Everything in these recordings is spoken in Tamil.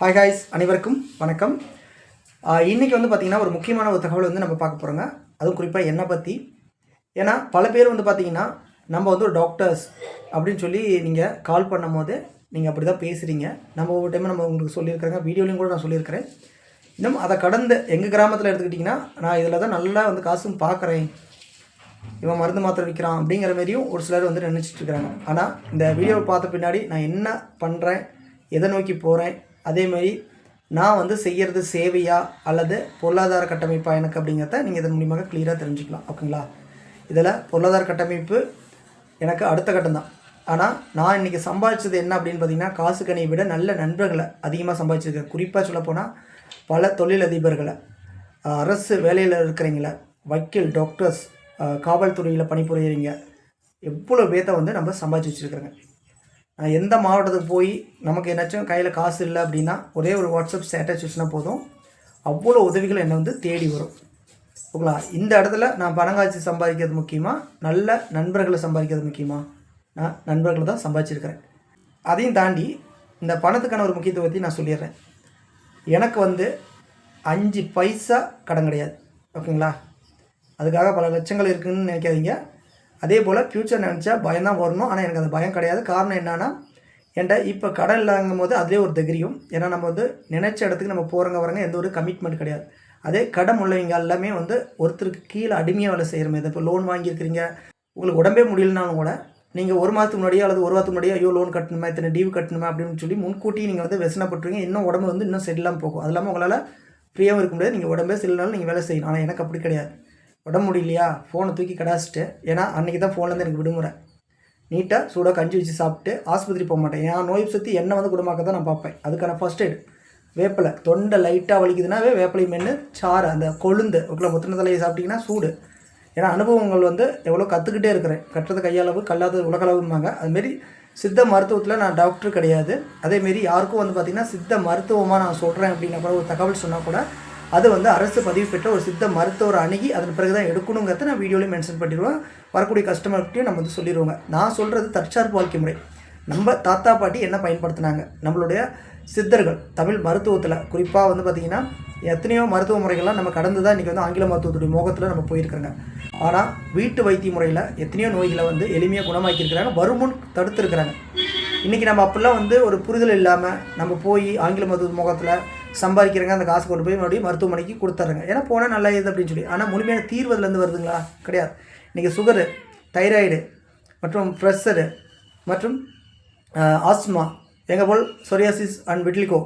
ஹாய் ஹாய்ஸ் அனைவருக்கும் வணக்கம். இன்றைக்கி இன்னைக்கு வந்து பார்த்திங்கன்னா ஒரு முக்கியமான ஒரு தகவல் வந்து நம்ம பார்க்க போகிறோங்க அதுவும் குறிப்பாக என்னை பற்றி ஏன்னா பல பேர் வந்து பார்த்திங்கன்னா நம்ம வந்து ஒரு டாக்டர்ஸ் அப்படின்னு சொல்லி நீங்கள் கால் பண்ணும் போது நீங்கள் அப்படி தான் பேசுகிறீங்க நம்ம ஒவ்வொரு டைம் நம்ம உங்களுக்கு சொல்லியிருக்கிறேங்க. வீடியோலையும் கூட நான் சொல்லியிருக்கிறேன். இன்னும் அதை கடந்து எங்கள் கிராமத்தில் எடுத்துக்கிட்டிங்கன்னா நான் இதில் தான் நல்லா வந்து காசும் பார்க்குறேன் இவன் மருந்து மாத்திரை விற்கிறான் அப்படிங்கிற மாதிரியும் ஒரு சிலர் வந்து நினச்சிட்டு இருக்கிறாங்க. ஆனால் இந்த வீடியோவை பார்த்த பின்னாடி நான் என்ன பண்ணுறேன் எதை நோக்கி போகிறேன் அதேமாரி நான் வந்து செய்கிறது சேவையா அல்லது பொருளாதார கட்டமைப்பா எனக்கு அப்படிங்கிறத நீங்கள் இதன் மூலியமாக கிளியராக தெரிஞ்சுக்கலாம். ஓகேங்களா? இதில் பொருளாதார கட்டமைப்பு எனக்கு அடுத்த கட்டம் தான். ஆனால் நான் இன்றைக்கி சம்பாதிச்சது என்ன அப்படின்னு பார்த்தீங்கன்னா காசு விட நல்ல நண்பர்களை அதிகமாக சம்பாதிச்சிருக்கேன். குறிப்பாக சொல்லப்போனால் பல தொழிலதிபர்களை அரசு வேலையில் இருக்கிறீங்கள வக்கீல் டாக்டர்ஸ் காவல்துறையில் பணிபுரியறீங்க எவ்வளோ பேர்த்த வந்து நம்ம சம்பாதிச்சு வச்சுருக்குறேங்க. எந்த மாவட்டத்துக்கு போய் நமக்கு என்னாச்சும் கையில் காசு இல்லை அப்படின்னா ஒரே ஒரு வாட்ஸ்அப் ஸ்டேட்டஸ் வச்சுனா போதும். அவ்வளோ உதவிகள் என்னை வந்து தேடி வரும். ஓகேங்களா? இந்த இடத்துல நான் பணம் சம்பாதிக்கிறது முக்கியமாக நல்ல நண்பர்களை சம்பாதிக்கிறது முக்கியமாக நான் நண்பர்களை தான் சம்பாதிச்சிருக்கிறேன். அதையும் தாண்டி இந்த பணத்துக்கான ஒரு முக்கியத்துவத்தை நான் சொல்லிடுறேன். எனக்கு வந்து அஞ்சு பைசா கடன் கிடையாது. ஓகேங்களா? அதுக்காக பல லட்சங்கள் இருக்குதுன்னு நினைக்காதீங்க. அதே போல் ஃப்யூச்சர் நினச்சா பயம் தான் வரணும். ஆனால் எனக்கு அந்த பயம் கிடையாது. காரணம் என்னென்னா என்கிட்ட இப்போ கடன் இல்லாங்கும் போது அதே ஒரு தைரியம் ஏன்னா நம்ம வந்து நினச்ச இடத்துக்கு நம்ம போகிறவங்க வரங்க எந்த ஒரு கமிட்மெண்ட் கிடையாது. அதே கடன் உள்ளவங்க எல்லாமே வந்து ஒருத்தருக்கு கீழே அடிமையாக வேலை செய்கிற மாதிரி இப்போ லோன் வாங்கியிருக்கிறீங்க. உங்களுக்கு உடம்பே முடியலனாலும் கூட நீங்கள் ஒரு மாதத்துக்கு முன்னாடியோ அல்லது ஒரு வாரத்துக்கு முன்னாடியோ ஐயோ லோன் கட்டணுமா இத்தனை டியூ கட்டணுமா அப்படின்னு சொல்லி முன்கூட்டி நீங்கள் வந்து வெசனப்பட்டுருவீங்க. இன்னும் உடம்பு வந்து இன்னும் செல்லாமல் போகும். அது இல்லாமல் உங்களால் ஃப்ரீயாகவும் இருக்க முடியாது. நீங்கள் உடம்பே சரியில்லைனாலும் நீங்கள் வேலை செய்யணும். ஆனால் எனக்கு அப்படி கிடையாது. உடம்பு முடியலையா? ஃபோனை தூக்கி கடாச்சிட்டு ஏன்னா அன்றைக்கி தான் ஃபோன்லேருந்து எனக்கு விடுமுறை. நீட்டாக சூடாக கஞ்சி வச்சு சாப்பிட்டு ஆஸ்பத்திரி போக மாட்டேன். என் நோய் சுற்றி என்ன வந்து குணமாக்க தான் நான் பார்ப்பேன். அதுக்கான ஃபர்ஸ்ட் எய்ட் வேப்பிலை. தொண்டை லைட்டாக வலிக்குதுன்னாவே வேப்பிலை மென்று சாறு அந்த கொழுந்து உங்களை முத்தின தலையை சாப்பிட்டீங்கன்னா சூடு. ஏன்னா அனுபவங்கள் வந்து எவ்வளோ கற்றுக்கிட்டே இருக்கிறேன். கட்டுறது கையளவு கல்லாதது உலகளவும்பாங்க அதுமாரி சித்த மருத்துவத்தில் நான் டாக்டர் கிடையாது. அதேமாரி யாருக்கும் வந்து பார்த்திங்கன்னா சித்த மருத்துவமாக நான் சொல்கிறேன் அப்படின்னா கூட ஒரு தகவல் சொன்னால் கூட அது வந்து அரசு பதிவு பெற்ற ஒரு சித்த மருத்துவரை அணுகி அதன் பிறகு தான் எடுக்கணுங்கிறத நான் வீடியோலையும் மென்ஷன் பண்ணிடுவேன். வரக்கூடிய கஸ்டமர்கிட்டையும் நம்ம வந்து சொல்லிடுவோங்க. நான் சொல்கிறது தற்சார்பு வாழ்க்கை முறை. நம்ம தாத்தா பாட்டி என்ன பயன்படுத்தினாங்க? நம்மளுடைய சித்தர்கள் தமிழ் மருத்துவத்தில். குறிப்பாக வந்து பார்த்திங்கன்னா எத்தனையோ மருத்துவ முறைகள்லாம் நம்ம கடந்து தான் இன்றைக்கி வந்து ஆங்கில மருத்துவத்துடைய மோகத்தில் நம்ம போயிருக்கிறோங்க. ஆனால் வீட்டு வைத்திய முறையில் எத்தனையோ நோய்களை வந்து எளிமையாக குணமாக்கியிருக்கிறாங்க. வருமுன் தடுத்துருக்கிறாங்க. இன்றைக்கி நம்ம அப்படிலாம் வந்து ஒரு புரிதல் இல்லாமல் நம்ம போய் ஆங்கில மருத்துவ முகத்தில் சம்பாதிக்கிறாங்க அந்த காசு கொண்டு போய் மறுபடியும் மருத்துவமனைக்கு கொடுத்துட்றாங்க. ஏன்னா போனால் நல்லா இது அப்படின்னு சொல்லி. ஆனால் முழுமையான தீர்வு அதுலேருந்து வருதுங்களா? கிடையாது. இன்றைக்கி சுகரு தைராய்டு மற்றும் ப்ரெஷரு மற்றும் ஆஸ்மா எங்கே போல் சொரியாசிஸ் அண்ட் விட்லிகோ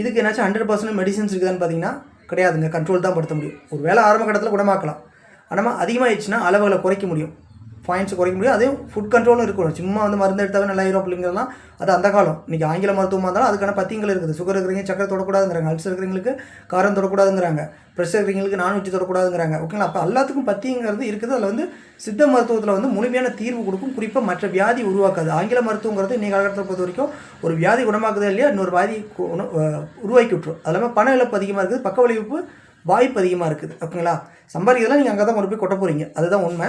இதுக்கு என்னாச்சும் ஹண்ட்ரட் பர்சன்ட் மெடிசன்ஸ் இருக்குதான்னு பார்த்தீங்கன்னா கிடையாதுங்க. கண்ட்ரோல் தான் படுத்த முடியும். ஒரு வேளை ஆரம்ப கட்டத்தில் குணமாக்கலாம். ஆனால் அதிகமாகிடுச்சுன்னா அளவுகளை குறைக்க முடியும். பாயிண்ட்ஸ் குறைக்க முடியும் அதே ஃபுட் கண்ட்ரோலும் இருக்கணும். சும்மா வந்து மருந்து எடுத்தாவே நல்லா ஆயிரும் அப்படிங்கிறதுலாம் அது அந்த காலம். இன்றைக்கி ஆங்கில மருத்துவமாக இருந்தாலும் அதுக்கான பத்தியங்கள் இருக்குது. சுகர் இருக்கிறீங்க சக்கரை தொடக்கூடாதுங்கிறாங்க. அல்சர் இருக்கிறவங்களுக்கு காரம் தொடக்கூடாதுங்கிறாங்க. ப்ரெஷர் இருக்கிறவங்களுக்கு நான்வெஜ் தொடக்கூடாதுங்கிறாங்க. ஓகேங்களா அப்போ எல்லாத்துக்கும் பத்திங்கிறது இருக்குது. அதில் வந்து சித்த மருத்துவத்தில் வந்து முழுமையான தீர்வு கொடுக்கும். குறிப்பாக மற்ற வியாதி உருவாக்காது. ஆங்கில மருத்துவங்கிறது இன்றைக்கி காலகட்டத்தை பொறுத்த வரைக்கும் ஒரு வியாதி குணமாக்குதா இல்லையா? இன்னொரு வியாதி உருவாக்கி விட்டுரும் அது இல்லாமல் பண இழப்பு அதிகமாக இருக்குது. பக்க விளைவிப்பு வாய்ப்பு அதிகமாக இருக்குது. ஓகேங்களா? சம்பாதிக்கிறதெல்லாம் நீங்கள் அங்கே தான் கொண்டு போய் கொட்ட போகிறீங்க அதுதான் உண்மை.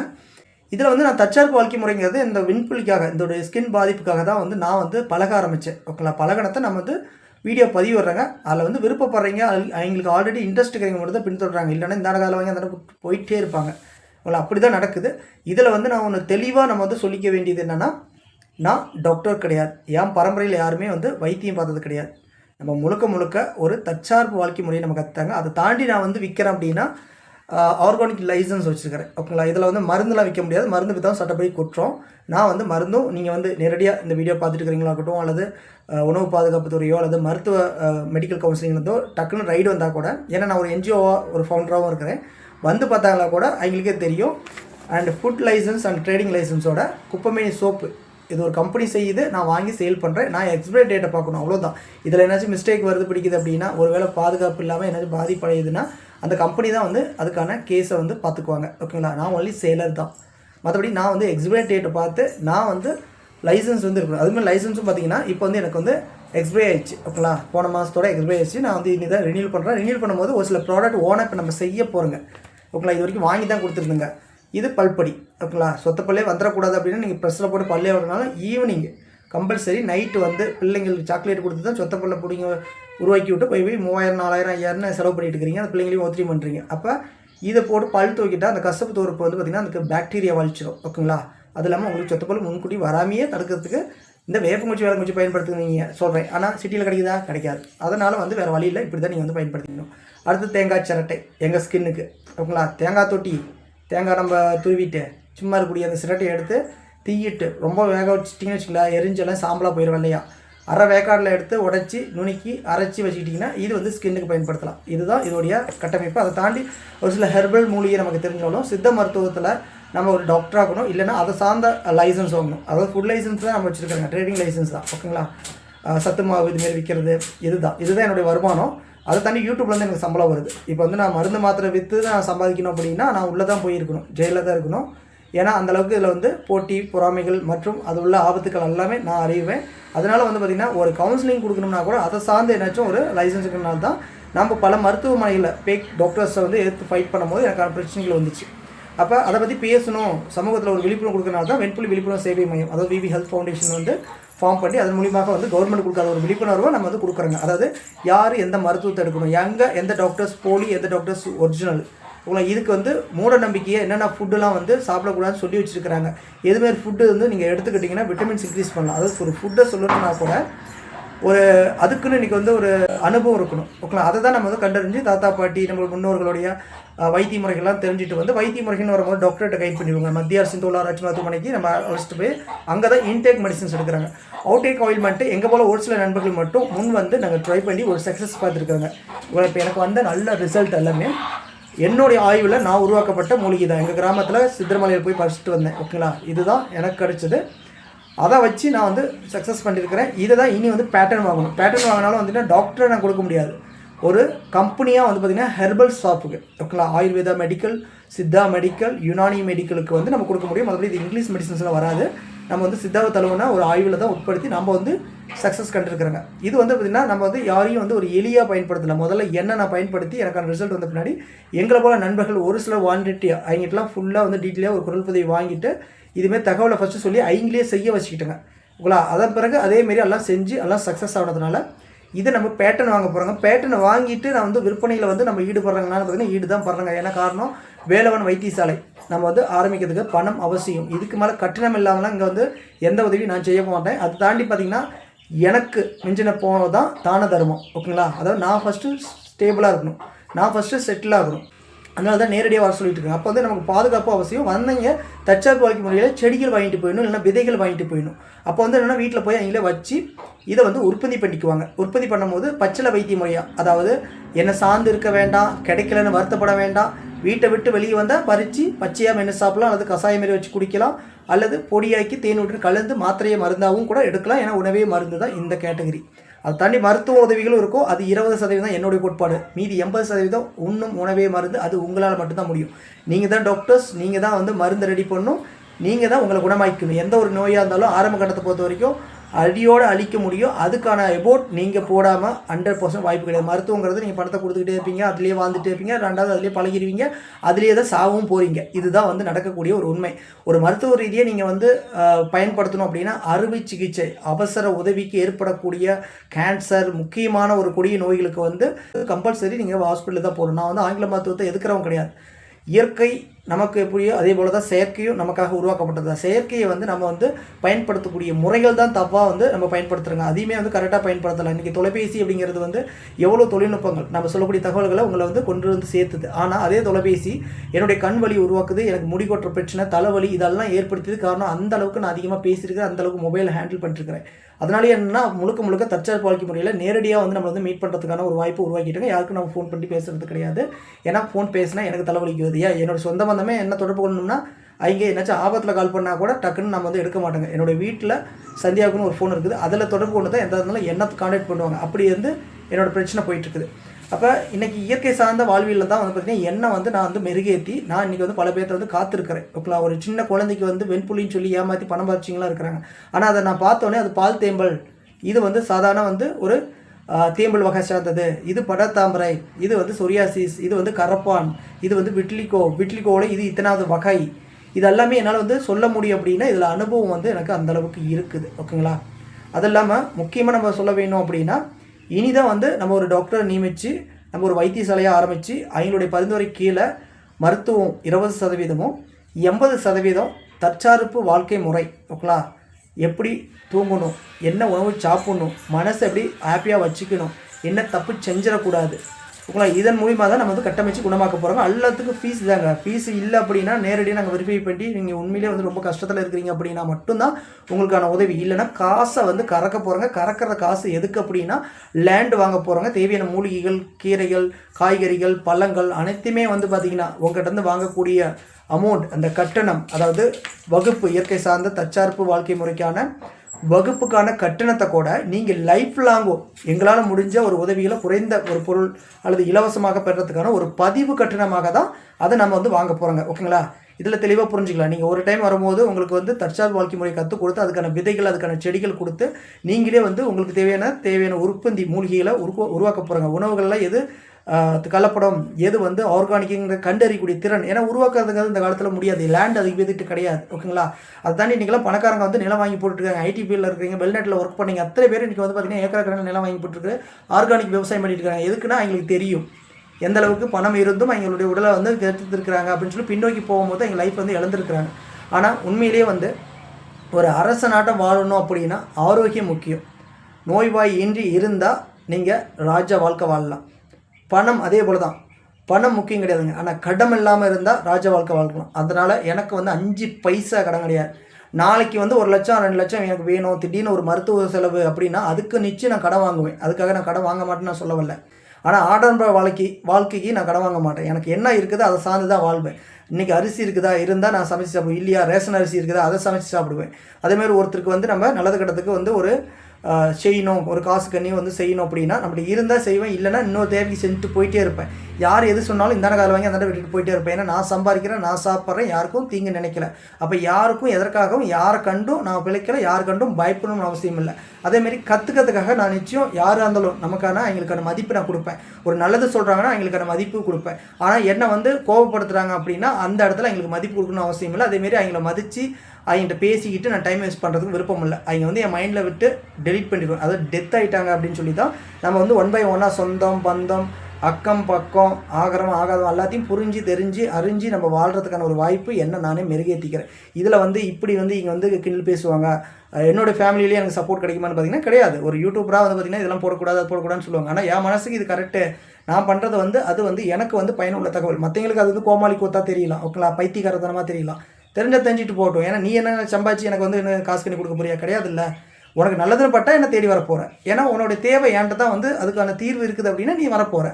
இதில் வந்து நான் தற்சார்பு வாழ்க்கை முறைங்கிறது இந்த விண்புலிக்காக இந்த ஸ்கின் பாதிப்புக்காக தான் வந்து நான் வந்து பழக ஆரம்பித்தேன் ஓகேங்களா? பழகணத்தை நம்ம வந்து வீடியோ பதிவு வர்றாங்க. அதில் வந்து விருப்பப்படுறீங்க. அவங்களுக்கு ஆல்ரெடி இன்ட்ரெஸ்ட் இருக்கிறவங்க மட்டும் தான் பின்தொடர்றாங்க. இல்லைன்னா இந்த காலம் வாங்கி அந்த போயிட்டே இருப்பாங்க. ஓகேங்களா? அப்படி தான் நடக்குது. இதில் வந்து நான் ஒன்று தெளிவாக நம்ம வந்து சொல்லிக்க வேண்டியது என்னென்னா நான் டாக்டர் கிடையாது. என் பரம்பரையில் யாருமே வந்து வைத்தியம் பார்த்தது கிடையாது. நம்ம முழுக்க முழுக்க ஒரு தற்சார்பு வாழ்க்கை முறையை நம்ம கற்றுத்தாங்க அதை தாண்டி நான் வந்து விற்கிறேன் அப்படின்னா ஆர்கானிக் லைசன்ஸ் வச்சுருக்கிறேன். ஓகேங்களா? இதில் வந்து மருந்துலாம் விற்க முடியாது. மருந்து வித்தா சட்டப்படி குற்றம். நான் வந்து மருந்தும் நீங்கள் வந்து நேரடியாக இந்த வீடியோ பார்த்துட்டு இருக்கிறீங்களா இருக்கட்டும் அல்லது உணவு பாதுகாப்பு துறையோ அல்லது மருத்துவ மெடிக்கல் கவுன்சிலிங்லேருந்தோ டக்குன்னு ரைடு வந்தால் கூட ஏன்னா நான் ஒரு என்ஜிஓவாக ஒரு ஃபவுண்டராகவும் இருக்கிறேன். வந்து பார்த்தாங்களா கூட அவங்களுக்கே தெரியும். And food license and trading லைசன்ஸோட குப்பமேனி சோப்பு இது ஒரு கம்பெனி செய்யுது. நான் வாங்கி சேல் பண்ணுறேன் நான் எக்ஸ்பைரி டேட்டை பார்க்கணும். அவ்வளோதான் இதில் என்னாச்சும் மிஸ்டேக் வருது பிடிக்குது அப்படின்னா ஒருவேளை பாதுகாப்பு இல்லாமல் என்னாச்சும் பாதிப்படையுதுன்னா அந்த கம்பெனி தான் வந்து அதுக்கான கேஸை வந்து பார்த்துக்குவாங்க. ஓகேங்களா நான் ஒன்லி சேலர் தான். மற்றபடி நான் வந்து எக்ஸ்பைரி டேட்டை பார்த்து நான் வந்து லைசன்ஸ் வந்து இருக்கணும். அதுமாதிரி லைசன்ஸும் பார்த்தீங்கன்னா இப்போ வந்து எனக்கு வந்து எக்ஸ்பைரி ஆயிடுச்சு. ஓகேங்களா போன மாதத்தோட எக்ஸ்பைரி ஆயிடுச்சு. நான் வந்து இனி தான் ரினியூல் பண்ணுறேன் ரினியூல் பண்ணும்போது ஒரு சில ப்ராடக்ட் ஓனாக இப்போ நம்ம செய்ய போகிறோங்க ஓகேங்களா இது வரைக்கும் வாங்கி தான் கொடுத்துருந்துங்க. இது பல்படி. ஓகேங்களா சொத்தப்பல்லே வந்துடக்கூடாது அப்படின்னு நீங்கள் ப்ரெஸ்ஸில் போட்டு பல்லே வரனால ஈவினிங் கம்பல்சரி நைட்டு வந்து பிள்ளைங்களுக்கு சாக்லேட் கொடுத்து தான் சொத்த பிள்ளை பிடிங்க உருவாக்கி விட்டு போய் போய் மூவாயிரம் நாலாயிரம் ஐயாயிரம்னு செலவு பண்ணிட்டு இருக்கிறீங்க. அந்த பிள்ளைங்களையும் ஒத்திரி பண்ணுறீங்க அப்போ இதை போட்டு பல் தூக்கிட்டால் அந்த கசப்பு தோறுப்பு வந்து பார்த்திங்கன்னா அதுக்கு பாக்டீரியா வலிச்சிடும் ஓகேங்களா? அது இல்லாமல் உங்களுக்கு சொத்தப்பல் முன்கூட்டி வராமையே தடுக்கிறதுக்கு இந்த வேப்பங்குச்சி வேலைங்குச்சி பயன்படுத்துவீங்க. சொல்கிறேன் ஆனால் சிட்டியில் கிடைக்குதா? கிடைக்காது. அதனால் வந்து வேறு வழியில் இப்படி தான் நீங்கள் வந்து பயன்படுத்திக்கணும். அடுத்து தேங்காய் சிரட்டை. எங்கள் ஸ்கின்னுக்கு ஓகேங்களா? தேங்காய் தொட்டி. தேங்காய் நம்ம துருவிட்டு சும்மா இருக்கக்கூடிய அந்த சிரட்டையை எடுத்து தீயிட்டு ரொம்ப வேக வச்சுட்டிங்கன்னு வச்சுங்களேன் எரிஞ்செல்லாம் சாம்பலாக போயிடும் இல்லையா? அரை வேக்காடில் எடுத்து உடச்சி நுணுக்கி அரைச்சி வச்சுக்கிட்டிங்கன்னா இது வந்து ஸ்கின்னுக்கு பயன்படுத்தலாம். இதுதான் இதோடைய கட்டமைப்பு. அதை தாண்டி ஒரு சில ஹெர்பல் மூலிகை நமக்கு தெரிஞ்சாலும் சித்த மருத்துவத்தில் நம்ம ஒரு டாக்டர் ஆகணும் இல்லைனா அதை சார்ந்த லைசன்ஸ் வாங்கணும். அதாவது ஃபுட் லைசன்ஸ் தான் நம்ம வச்சுருக்காங்க ட்ரேடிங் லைசன்ஸ் தான் ஓகேங்களா? சத்து மாவு இதுமாரி விற்கிறது இதுதான். இதுதான் என்னுடைய வருமானம். அதை தாண்டி யூடியூப்லேருந்து எனக்கு சம்பளம் வருது. இப்போ வந்து நான் மருந்து மாத்திரை விற்று நான் சம்பாதிக்கணும் அப்படின்னா நான் உள்ளே தான் போயிருக்கணும் ஜெயிலில் தான் இருக்கணும். ஏன்னா அந்தளவுக்கு இதில் வந்து போட்டி பொறாமைகள் மற்றும் அது உள்ள ஆபத்துக்கள் எல்லாமே நான் அறிவேன். அதனால் வந்து பார்த்திங்கன்னா ஒரு கவுன்சிலிங் கொடுக்கணும்னா கூட அதை சார்ந்து என்னாச்சும் ஒரு லைசன்ஸ் இருக்கிறனால தான் நம்ம பல மருத்துவமனைகளில் பேக் டாக்டர்ஸை வந்து எடுத்து ஃபைட் பண்ணும்போது எனக்கான பிரச்சனைகள் வந்துச்சு. அப்போ அதை பற்றி பேசணும். சமூகத்தில் ஒரு விழிப்புணர்வு கொடுக்கறனால தான் வெண்புலி விழிப்புணர்வு சேவை மையம் அதாவது விவி ஹெல்த் ஃபவுண்டேஷன் வந்து ஃபார்ம் பண்ணி அதன் மூலியமாக வந்து கவர்மெண்ட் கொடுக்காத ஒரு விழிப்புணர்வை நம்ம வந்து கொடுக்குறோங்க. அதாவது யார் எந்த மருத்துவத்தை எடுக்கணும்? எங்கே எந்த டாக்டர்ஸ் போலி எந்த டாக்டர்ஸ் ஒரிஜினல் உங்களை இதுக்கு வந்து மூட நம்பிக்கையை என்னென்ன ஃபுட்டுலாம் வந்து சாப்பிடக்கூடாதுன்னு சொல்லி வச்சுருக்காங்க எதுமாரி ஃபுட்டு வந்து நீங்கள் எடுத்துக்கிட்டிங்கன்னா விட்டமின்ஸ் இன்க்ரீஸ் பண்ணலாம். அதாவது ஒரு ஃபுட்டை சொல்லணும்னா கூட ஒரு அதுக்குன்னு இன்றைக்கி வந்து ஒரு அனுபவம் இருக்கணும். ஓகேங்களா? அதை தான் நம்ம வந்து கண்டறிஞ்சு தாத்தா பாட்டி நம்ம முன்னோர்களுடைய வைத்திய முறைகள்லாம் தெரிஞ்சுட்டு வந்து வைத்திய முறைகள்னு வரும்போது டாக்டர்கிட்ட கைட் பண்ணிடுவாங்க. மத்திய அரசின் தொழிலாராய்ச்சி மருத்துவமனைக்கு நம்ம அழைச்சிட்டு போய் அங்கே தான் இன்டேக் மெடிசன்ஸ் எடுக்கிறாங்க அவுட்டேக் ஆயில்மெண்ட்டு எங்கள் போல் ஒரு சில நண்பர்கள் மட்டும் முன் வந்து நாங்கள் ட்ரை பண்ணி ஒரு சக்ஸஸ் பார்த்துருக்காங்க. இப்போ எனக்கு வந்த நல்ல ரிசல்ட் எல்லாமே என்னுடைய ஆய்வில் நான் உருவாக்கப்பட்ட மூலிகை தான் எங்கள் கிராமத்தில் சித்திரமலையில் போய் படிச்சுட்டு வந்தேன். ஓகேங்களா இதுதான் எனக்கு கிடச்சிது. அதை வச்சு நான் வந்து சக்ஸஸ் பண்ணியிருக்கிறேன் இதை தான் இனி வந்து பேட்டர்ன் வாங்கணும். பேட்டர்ன் வாங்கினாலும் வந்துட்டு டாக்டரை நான் கொடுக்க முடியாது. ஒரு கம்பெனியாக வந்து பார்த்திங்கன்னா ஹெர்பல் ஷாப்புக்கு ஓகேங்களா ஆயுர்வேதா மெடிக்கல் சித்தா மெடிக்கல் யுனானி மெடிக்கலுக்கு வந்து நம்ம கொடுக்க முடியும். மறுபடியும் இது இங்கிலீஷ் மெடிசன்ஸில் வராது. நம்ம வந்து சித்தாவை தழுவுனா ஒரு ஆய்வில் தான் உட்படுத்தி நம்ம வந்து சக்ஸஸ் கண்டிருக்கிறோங்க. இது வந்து பார்த்திங்கன்னா நம்ம வந்து யாரையும் வந்து ஒரு எளியாக பயன்படுத்தலை. முதல்ல என்ன நான் பயன்படுத்தி எனக்கான ரிசல்ட் வந்த பின்னாடி எங்களை போல நண்பர்கள் ஒரு சில வாண்டிட்டு அவங்ககிட்டலாம் ஃபுல்லாக வந்து டீட்டெயிலாக ஒரு குரல் பதவி வாங்கிட்டு இதுமாரி தகவலை ஃபஸ்ட்டு சொல்லி அவங்களே செய்ய வச்சுக்கிட்டேங்க. உங்களா அதன் பிறகு அதேமாரி எல்லாம் செஞ்சு எல்லாம் சக்ஸஸ் ஆனதுனால இதை நம்ம பேட்டர்ன் வாங்க போகிறோங்க பேட்டர்னை வாங்கிட்டு நான் வந்து விற்பனையில் வந்து நம்ம ஈடுபடுறாங்கன்னு பார்த்தீங்கன்னா ஈடு தான் படுறாங்க ஏன்னா காரணம்? வேலவன் வைத்தியசாலை. நம்ம வந்து ஆரம்பிக்கிறதுக்கு பணம் அவசியம். இதுக்கு மேலே கட்டணம் இல்லாமலாம் இங்கே வந்து எந்த உதவியும் நான் செய்ய மாட்டேன். அது தாண்டி பார்த்தீங்கன்னா எனக்கு மிஞ்சின போனது தான் தான தர்மம் ஓகேங்களா அதாவது நான் ஃபஸ்ட்டு ஸ்டேபிளாக இருக்கணும். நான் ஃபஸ்ட்டு செட்டில் ஆகணும் அதனால தான் நேரடியாக வர சொல்லிட்டு இருக்கேன். அப்போ வந்து நமக்கு பாதுகாப்பு அவசியம். வந்தீங்க தற்சார்பு வாழ்க்கை முறையில் செடிகள் வாங்கிட்டு போயிடணும் இல்லைன்னா விதைகள் வாங்கிட்டு போயிடணும். அப்போ வந்து என்னென்னா வீட்டில் போய் அவங்களே வச்சு இதை வந்து உற்பத்தி பண்ணிக்குவாங்க. உற்பத்தி பண்ணும்போது பச்சிலை வைத்திய முறையாக அதாவது என்ன சார்ந்து இருக்க வேண்டாம் கிடைக்கலன்னு வருத்தப்பட வேண்டாம் வீட்டை விட்டு வெளியே வந்தால் பறித்து பச்சையாக மென்று சாப்பிடலாம் அல்லது கசாயம் மாரி வச்சு குடிக்கலாம் அல்லது பொடியாக்கி தேன் விட்டு கலந்து மாத்திரையை மருந்தாகவும் கூட எடுக்கலாம் ஏன்னா உணவே மருந்து தான் இந்த கேட்டகரி. அதை தாண்டி மருத்துவ உதவிகளும் இருக்கும் அது இருபது சதவீதம் என்னுடைய கோட்பாடு. மீதி எண்பது சதவீதம் உண்ணும் உணவே மருந்து அது உங்களால் மட்டும்தான் முடியும். நீங்கள் தான் டாக்டர்ஸ் நீங்கள் தான் வந்து மருந்து ரெடி பண்ணணும் நீங்கள் தான் உங்களை குணமாக்கணும் எந்த ஒரு நோயாக இருந்தாலும் ஆரம்ப கட்டத்தை பொறுத்த வரைக்கும் அடியோடு அழிக்க முடியும். அதுக்கான எபோட் நீங்கள் போடாமல் ஹண்ட்ரட் பர்சன்ட் வாய்ப்பு கிடையாது. மருத்துவங்கிறது நீங்கள் பணத்தை கொடுத்துக்கிட்டே இருப்பீங்க அதுலேயே வாழ்ந்துட்டே இருப்பீங்க ரெண்டாவது அதுலேயே பழகிடுவீங்க அதுலேயே தான் சாகவும் போகிறீங்க இதுதான் வந்து நடக்கக்கூடிய ஒரு உண்மை. ஒரு மருத்துவ ரீதியை நீங்கள் வந்து பயன்படுத்தணும் அப்படின்னா அறுவை சிகிச்சை அவசர உதவிக்கு ஏற்படக்கூடிய கேன்சர் முக்கியமான ஒரு கொடிய நோய்களுக்கு வந்து கம்பல்சரி நீங்கள் ஹாஸ்பிட்டலில் தான் போகணும் நான் வந்து ஆங்கில மருத்துவத்தை எதுக்கிறவங்க கிடையாது. இயற்கை நமக்கு எப்படியோ அதே போல் தான் செயற்கையும் நமக்காக உருவாக்கப்பட்டது. தான் செயற்கையை வந்து நம்ம வந்து பயன்படுத்தக்கூடிய முறைகள் தான் தப்பாக வந்து நம்ம பயன்படுத்துகிறோங்க அதையுமே வந்து கரெக்டாக பயன்படுத்தலாம். இன்றைக்கி தொலைபேசி அப்படிங்கிறது வந்து எவ்வளோ தொழில்நுட்பங்கள்? நம்ம சொல்லக்கூடிய தகவல்களை உங்களை வந்து கொண்டு வந்து சேர்த்துது. ஆனால் அதே தொலைபேசி என்னுடைய கண் வலி உருவாக்குது எனக்கு முடி கொட்டுற பிரச்சனை தலைவலி இதெல்லாம் ஏற்படுத்தியது காரணம் அந்த அளவுக்கு நான் அதிகமாக பேசியிருக்கேன் அந்த அளவுக்கு மொபைல் ஹேண்டில் பண்ணிருக்கிறேன். அதனால என்னன்னா முழுக்க முழுக்க தற்சார்பு வாழ்க்கை முறையில் நேரடியாக வந்து நம்ம வந்து மீட் பண்ணுறதுக்கான ஒரு வாய்ப்பு உருவாக்கிட்டுங்க. யாருக்கும் நம்ம ஃபோன் பண்ணி பேசுறது கிடையாது. ஏன்னா ஃபோன் பேசினா எனக்கு தலைவலிக்கு வருது ஏன் என்னோட சொந்த சம்மந்தமே என்ன தொடர்பு கொள்ளணும்னா அவங்க என்னாச்சும் ஆபத்தில் கால் பண்ணால் கூட டக்குன்னு நம்ம வந்து எடுக்க மாட்டாங்க. என்னோட வீட்டில் சந்தியாவுக்குன்னு ஒரு ஃபோன் இருக்குது. அதில் தொடர்பு கொண்டு தான் எந்த இருந்தாலும் என்ன காண்டாக்ட் பண்ணுவாங்க. அப்படி வந்து என்னோட பிரச்சனை போயிட்டு இருக்குது அப்போ இன்றைக்கி இயற்கை சார்ந்த வாழ்வியலில் தான் வந்து பார்த்திங்கன்னா எண்ணெய் வந்து நான் வந்து மெருகேற்றி நான் இன்றைக்கி வந்து பல பேர்த்த வந்து காத்திருக்கிறேன். ஓகேங்களா ஒரு சின்ன குழந்தைக்கு வந்து வெண்புலின்னு சொல்லி ஏமாற்றி பணம் பறிச்சிங்களாம் இருக்கிறாங்க. ஆனால் அதை நான் பார்த்தோன்னே அது பால் தேம்பல். இது வந்து சாதாரண வந்து ஒரு தீம்பல் வகை சார்ந்தது இது படத்தாமரை இது வந்து சொரியாசிஸ் இது வந்து கரப்பான் இது வந்து விட்லிகோ விட்லிகோவில் இது இத்தனாவது வகை. இதெல்லாமே என்னால் வந்து சொல்ல முடியும் அப்படின்னா இதில் அனுபவம் வந்து எனக்கு அந்த அளவுக்கு இருக்குது. ஓகேங்களா? அது இல்லாமல் முக்கியமாக நம்ம சொல்ல வேணும் அப்படின்னா இனிதான் வந்து நம்ம ஒரு டாக்டரை நியமித்து நம்ம ஒரு வைத்தியசாலையை ஆரம்பித்து அவங்களுடைய பரிந்துரை கீழே மருத்துவம் இருபது சதவீதமும் எண்பது சதவீதம் தற்சார்பு வாழ்க்கை முறை. ஓகேங்களா? எப்படி தூங்கணும் என்ன உணவு சாப்பிடணும் மனசை எப்படி ஹாப்பியாக வச்சுக்கணும் என்ன தப்பு செஞ்சிடக்கூடாது. ஓகேங்களா இதன் மூலிமா தான் நம்ம வந்து கட்டமைச்சு குணமாக்க போகிறோம் எல்லாத்துக்கும் ஃபீஸ் தாங்க. ஃபீஸ் இல்லை அப்படின்னா நேரடியாக நாங்கள் வெரிஃபை பண்ணி நீங்கள் உண்மையிலே வந்து ரொம்ப கஷ்டத்தில் இருக்கிறீங்க அப்படின்னா மட்டும்தான் உங்களுக்கான உதவி. இல்லைன்னா காசை வந்து கறக்க போகிறோங்க கறக்கிற காசு எதுக்கு அப்படின்னா லேண்ட் வாங்க போகிறோங்க தேவையான மூலிகைகள் கீரைகள் காய்கறிகள் பழங்கள் அனைத்துமே வந்து பார்த்திங்கன்னா உங்கள்கிட்ட வாங்கக்கூடிய அமௌண்ட் அந்த கட்டணம் அதாவது வகுப்பு இயற்கை சார்ந்த தற்சார்பு வாழ்க்கை முறைக்கான வகுப்புக்கான கட்டணத்தை கூட நீங்கள் லைஃப் லாங்கோ எங்களால் முடிஞ்ச ஒரு உதவிகளை குறைந்த ஒரு பொருள் அல்லது இலவசமாக பெறத்துக்கான ஒரு பதிவு கட்டணமாக தான் அதை நம்ம வந்து வாங்க போகிறோங்க ஓகேங்களா? இதில் தெளிவாக புரிஞ்சுக்கலாம். நீங்கள் ஒரு டைம் வரும்போது உங்களுக்கு வந்து தற்சார்பு வாழ்க்கை முறை கற்றுக் கொடுத்து அதுக்கான விதைகள் அதுக்கான செடிகள் கொடுத்து நீங்களே வந்து உங்களுக்கு தேவையான தேவையான உற்பத்தி மூலிகைகளை உருவா உருவாக்க போகிறாங்க உணவுகள்லாம் எது கலப்படம் எது வந்து ஆர்கானிக்குங்கிற கண்டறியக்கூடிய திறன். ஏன்னா உருவாக்குறதுங்கிறது இந்த காலத்தில் முடியாது. லேண்ட் அதுக்கு விதிட்டு கிடையாது. ஓகேங்களா அதை தாண்டி இன்றைக்கெல்லாம் பணக்காரங்க வந்து நிலம் வாங்கி போட்டுருக்காங்க ஐடி ஃபீல்டில் இருக்கிறீங்க வெளிநாட்டில் ஒர்க் பண்ணிங்க. அத்தனை பேர் இன்றைக்கி வந்து பார்த்தீங்கன்னா ஏக்கர் கணக்கில் நிலம் வாங்கி போட்டுருக்கு ஆர்கானிக் விவசாயம் பண்ணிட்டு இருக்காங்க. எதுக்குன்னா அவங்களுக்கு தெரியும். எந்த அளவுக்கு பணம் இருந்தும் அவங்களுடைய உடலை வந்து கெடுத்துருக்குறாங்க அப்படின்னு சொல்லி பின்னோக்கி போகும்போது எங்கள் லைஃப் வந்து இழந்திருக்கிறாங்க. ஆனால் உண்மையிலேயே வந்து ஒரு அரச நாட்டம் வாழணும் அப்படின்னா ஆரோக்கியம் முக்கியம். நோய்வாய் இன்றி இருந்தால் நீங்கள் ராஜா வாழ்க்கை வாழலாம். பணம் அதே போல் தான். பணம் முக்கியம் கிடையாதுங்க. ஆனால் கடன் இல்லாமல் இருந்தால் ராஜ வாழ்க்கை வாழ்க்கலாம் அதனால் எனக்கு வந்து அஞ்சு பைசா கடன் கிடையாது. நாளைக்கு வந்து ஒரு லட்சம் ரெண்டு லட்சம் எனக்கு வேணும். திடீர்னு ஒரு மருத்துவ செலவு அப்படின்னா அதுக்கு நிச்சயம் நான் கடன் வாங்குவேன். அதுக்காக நான் கடன் வாங்க மாட்டேன்னு நான் சொல்ல வரல ஆனால் ஆடம்பர வாழ்க்கை வாழ்க்கைக்கு நான் கடன் வாங்க மாட்டேன். எனக்கு என்ன இருக்குதோ அதை சார்ந்து தான் வாழ்வேன். இன்றைக்கி அரிசி இருக்குதா? இருந்தால் நான் சமைச்சு சாப்பிடுவேன். இல்லையா? ரேஷன் அரிசி இருக்குதா? அதை சமைச்சு சாப்பிடுவேன். அதேமாதிரி ஒருத்தருக்கு வந்து நம்ம நல்லது கட்டத்துக்கு வந்து ஒரு செய்யணும். ஒரு காசு கண்ணி வந்து செய்யணும் அப்படின்னா நம்மகிட்ட இருந்தால் செய்வேன் இல்லைன்னா இன்னொரு தேவைக்கு செஞ்சுட்டு போயிட்டே இருப்பேன். யார் எது சொன்னாலும் இந்தாண்ட கால் வாங்கி அந்தாண்ட விட்டுட்டு போயிட்டே இருப்பேன். ஏன்னா நான் சம்பாதிக்கிறேன் நான் சாப்பிட்றேன் யாருக்கும் தீங்கு நினைக்கல. அப்போ யாருக்கும் எதற்காகவும் யாரை கண்டும் நான் பிழைக்கல யார் கண்டும் பயப்படணும்னு அவசியம் இல்லை. அதேமாரி கற்றுக்கிறதுக்காக நான் நிச்சயம் யாராக இருந்தாலும் நமக்கான அவங்களுக்கான மதிப்பு நான் கொடுப்பேன். ஒரு நல்லது சொல்கிறாங்கன்னா அவங்களுக்கான மதிப்பு கொடுப்பேன். ஆனால் என்னை வந்து கோபப்படுத்துகிறாங்க அப்படின்னா அந்த இடத்துல அவங்களுக்கு மதிப்பு கொடுக்கணும்னு அவசியம் இல்லை. அதேமாரி அவங்கள மதித்து அவங்ககிட்ட பேசிக்கிட்டு நான் டைம் வேஸ்ட் பண்ணுறதுக்கு விருப்பம் இல்லை. அவங்க வந்து என் மைண்டில் விட்டு டெலிட் பண்ணிடுவேன் அதாவது டெத் ஆகிட்டாங்க அப்படின்னு சொல்லி தான் நம்ம வந்து ஒன் பை ஒன்னாக சொந்தம் பந்தம் அக்கம் பக்கம் ஆகிறவன் ஆகாதவன் எல்லாத்தையும் புரிஞ்சு தெரிஞ்சு அறிஞ்சு நம்ம வாழ்கிறதுக்கான ஒரு வாய்ப்பு என்ன நானே மெருகேற்றிக்கிறேன் இதில் வந்து இப்படி வந்து இங்கே வந்து கிண்டல் பேசுவாங்க. என்னோட ஃபேமிலியிலே எனக்கு சப்போர்ட் கிடைக்குமான்னு பார்த்தீங்கன்னா கிடையாது. ஒரு யூடியூபராக வந்து பார்த்தீங்கன்னா இதெல்லாம் போடக்கூடாது அது போடக்கூடாதுன்னு சொல்லுவாங்க. ஆனால் என் மனசுக்கு இது கரெக்டு நான் பண்ணுறது வந்து அது வந்து எனக்கு வந்து பயனுள்ள தகவல். மற்றவங்களுக்கு அது வந்து கோமாளி கோத்தா தெரியலாம். ஓகேங்களா? பைத்தியகாரத்தனமாக தெரியலாம். தெரிஞ்ச தெரிஞ்சுட்டு போட்டோம் ஏன்னா நீ என்ன சம்பாதிச்சு எனக்கு வந்து என்ன காசு பண்ணி கொடுக்க போறியா? கிடையாது இல்லை உனக்கு நல்லதுன்னு பட்டா என்ன தேடி வர போகிறேன் ஏன்னா உன்னோட தேவை ஏன்ட்டு தான் வந்து அதுக்கான தீர்வு இருக்குது அப்படின்னா நீ வரப்போகிற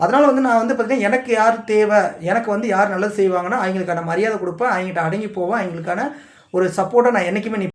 அதனால் வந்து நான் வந்து பார்த்தீங்கன்னா எனக்கு யார் தேவை எனக்கு வந்து யார் நல்லது செய்வாங்கன்னா அவங்களுக்கான மரியாதை கொடுப்பேன் அவங்ககிட்ட அடங்கி போவேன் அவங்களுக்கான ஒரு சப்போர்ட்டை நான் என்றைக்குமே நீ